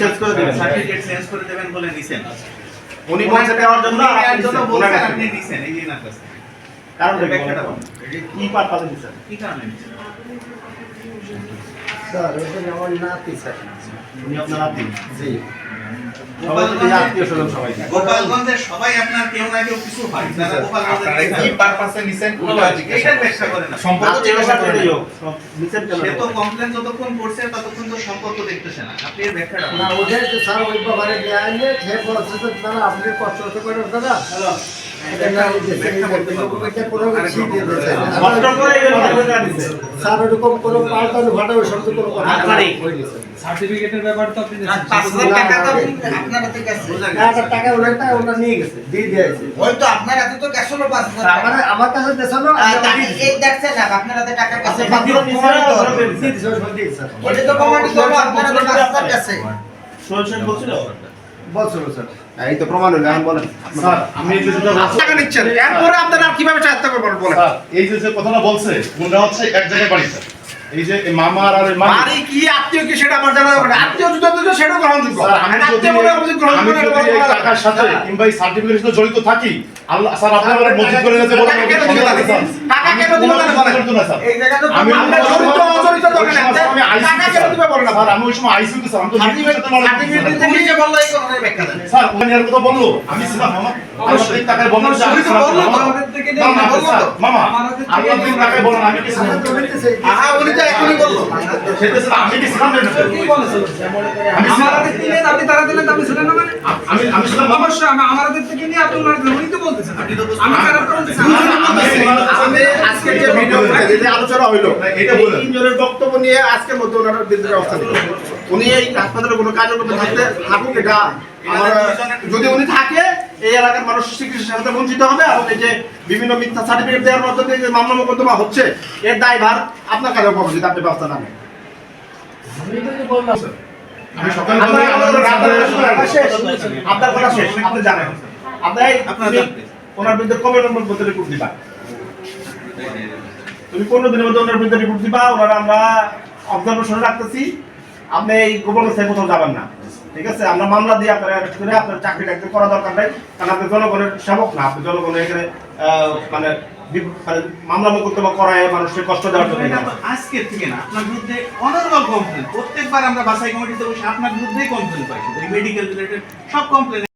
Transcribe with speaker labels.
Speaker 1: Change করে দিবেন।
Speaker 2: Certificate change করে দেবেন বলে নিছেন।
Speaker 1: উনি বলছে দেওয়ার জন্য আপনি
Speaker 2: জন্য বলছেন, আপনি নিছেন এই যে না কাছে।
Speaker 1: কারণ
Speaker 2: ব্যাখ্যাটা বলুন।
Speaker 1: কি পারপাসে
Speaker 2: কি কারণে নিছেন
Speaker 3: স্যার এটা আমার নাতি স্যার।
Speaker 1: উনি আপনার নাতি?
Speaker 3: জি।
Speaker 2: গোপালগঞ্জের সবাই আপনার কেউ না কেউ কিছু হয়।
Speaker 4: কি পারপাসে নিছেন? করুন। সম্পর্ক জিজ্ঞাসা?
Speaker 2: সে তো কমপ্লেন যতক্ষণ করছে ততক্ষণ তো সম্পর্ক দেখতেছে না। আপনি এর ব্যাখ্যাটা
Speaker 3: না ওদের স্যার ওই ব্যাপারে জ্ঞান নেই সে বলছে যে দাদা আপনি কষ্ট হতে পারেন দাদা? স্যার ওরকম কোনো পাল্টানো ফাটানো শব্দ কোনো
Speaker 1: আচ্ছা।
Speaker 5: সার্টিফিকেটের ব্যাপার তো আপনি
Speaker 6: টাকা তো
Speaker 3: আপনার হাতে গেছে।
Speaker 2: গেছে।
Speaker 3: টাকা ওনার টাকা ওটা নিয়ে গেছে দিয়ে দিয়েছে
Speaker 6: ওই তো আপনার হাতে তো ক্যাশ হলো পাঁচ
Speaker 3: আমার আমার কাছে দেশানো
Speaker 6: আর এই দেখছেন না আপনার হাতে টাকা
Speaker 1: পেয়ে দিচ্ছে।
Speaker 6: ওটা তো কমান্ড তো আপনার হাতে পাঁচ হাজার কাছে
Speaker 1: বলছিল?
Speaker 3: বলছিল স্যার
Speaker 1: এই তো প্রমাণ হলো, এখন বলেন।
Speaker 4: স্যার আমি এই যে
Speaker 5: টাকা নিচ্ছেন এরপরে আপনারা কীভাবে চাইতে পারবেন বলেন।
Speaker 4: এই যে যে কথাটা বলছে ওটা হচ্ছে এক জায়গায় বাড়ি স্যার। এই যে মামার আর এই
Speaker 5: কি আত্মীয় কি সেটা আমার জানা দরকার আত্মীয় যদি আপনি সেটাও গ্রহণযোগ্য।
Speaker 4: আমি
Speaker 5: আত্মীয় বলে আপনি গ্রহণ
Speaker 4: আমি এই টাকার সাথে কিংবা এই সার্টিফিকেটের সাথে জড়িত থাকি আল্লাহ স্যার আমার মসজিদ করে
Speaker 5: টাকা কেন দিবেন? বলেন?
Speaker 6: এই জায়গা তো
Speaker 4: আমি
Speaker 5: জড়িত।
Speaker 4: আমি আমি আমি আমি ছিলাম মামা আমার আমি
Speaker 6: আমাদের থেকে নিয়ে
Speaker 5: আপনি ওনার উনি তো বলতেছেন। আমি খারাপ বলতেছি।
Speaker 1: আজকে যে আলোচনা
Speaker 4: এটা।
Speaker 1: তিনজনের বক্তব্য নিয়ে আজকের মধ্যে ওনার বিরুদ্ধে ব্যবস্থা উনি এই হাসপাতালে কোনো থাকতে থাকুক এটা যদি উনি থাকে এই এলাকার মানুষ চিকিৎসা সাথে বঞ্চিত হবে এবং এই যে বিভিন্ন মিথ্যা সার্টিফিকেট দেওয়ার মাধ্যমে যে মামলা মোকদ্দমা হচ্ছে এর দায়ভার আপনার কাছে পাবো যদি আপনি ব্যবস্থা না নেন
Speaker 4: আমি সকালে
Speaker 1: আপনার
Speaker 4: বললাম,
Speaker 1: আপনার
Speaker 4: আমাদের
Speaker 1: আপনার কথা শেষ। আপনার কথা শেষ আপনি জানেন। আপনি
Speaker 2: আপনার
Speaker 1: তুমি
Speaker 2: জানতে।
Speaker 1: ওনার বিরুদ্ধে কবে নম্বর মধ্যে রিপোর্ট দিবা? তুমি পনেরো দিনের মধ্যে ওনার বিরুদ্ধে রিপোর্ট দিবা? ওনারা আমরা অবজারভেশনে রাখতেছি। আপনি এই গোপন স্থায়ী কোথাও যাবেন না। ঠিক আছে? আমরা মামলা দিয়ে আপনার arrest করে আপনার দরকার নাই। কারণ আপনি জনগণের সেবক না। আপনি জনগণের এখানে মানে মামলা মোকদ্দমা করায় মানুষের কষ্ট দেওয়ার জন্য।
Speaker 2: আজকে থেকে না, আপনার বিরুদ্ধে অনর্গল কমপ্লেন প্রত্যেকবার আমরা বাসাই কমিটিতে বসে আপনার বিরুদ্ধেই কমপ্লেন পাই মেডিকেল রিলেটেড সব কমপ্লেন